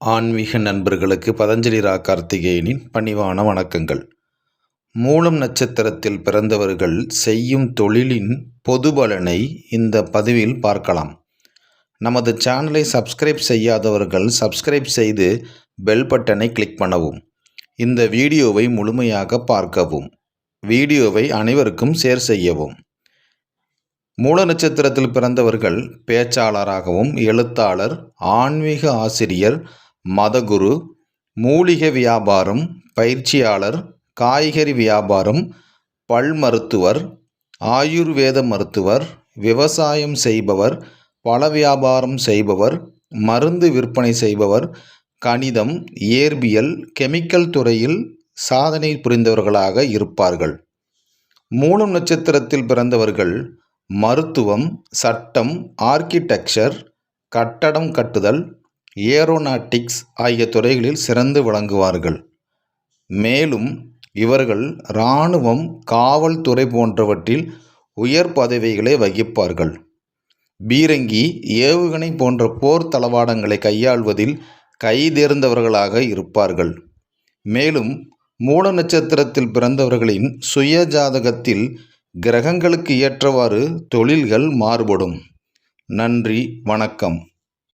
ஆன்மீக நண்பர்களுக்கு பதஞ்சலி ரா கார்த்திகேயனின் பணிவான வணக்கங்கள். மூலம் நட்சத்திரத்தில் பிறந்தவர்கள் செய்யும் தொழிலின் பொது பலனை இந்த பதிவில் பார்க்கலாம். நமது சேனலை சப்ஸ்கிரைப் செய்யாதவர்கள் சப்ஸ்கிரைப் செய்து பெல் பட்டனை கிளிக் பண்ணவும். இந்த வீடியோவை முழுமையாக பார்க்கவும். வீடியோவை அனைவருக்கும் ஷேர் செய்யவும். மூல நட்சத்திரத்தில் பிறந்தவர்கள் பேச்சாளராகவும் எழுத்தாளர் ஆன்மீக ஆசிரியர் மதகுரு மூலிகை வியாபாரம் பயிற்சியாளர் காய்கறி வியாபாரம் பல் மருத்துவர் ஆயுர்வேத மருத்துவர் விவசாயம் செய்பவர் பல வியாபாரம் செய்பவர் மருந்து விற்பனை செய்பவர் கணிதம் இயற்பியல் கெமிக்கல் துறையில் சாதனை புரிந்தவர்களாக இருப்பார்கள். மூலம் நட்சத்திரத்தில் பிறந்தவர்கள் மருத்துவம் சட்டம் ஆர்கிடெக்சர் கட்டடம் கட்டுதல் ஏரோநாட்டிக்ஸ் ஆகிய துறைகளில் சிறந்து விளங்குவார்கள். மேலும் இவர்கள் இராணுவம் காவல்துறை போன்றவற்றில் உயர் பதவிகளை வகிப்பார்கள். பீரங்கி ஏவுகணை போன்ற போர் தளவாடங்களை கையாள்வதில் கைதேர்ந்தவர்களாக இருப்பார்கள். மேலும் மூல நட்சத்திரத்தில் பிறந்தவர்களின் சுய ஜாதகத்தில் கிரகங்களுக்கு ஏற்றவாறு தொழில்கள் மாறுபடும். நன்றி வணக்கம்.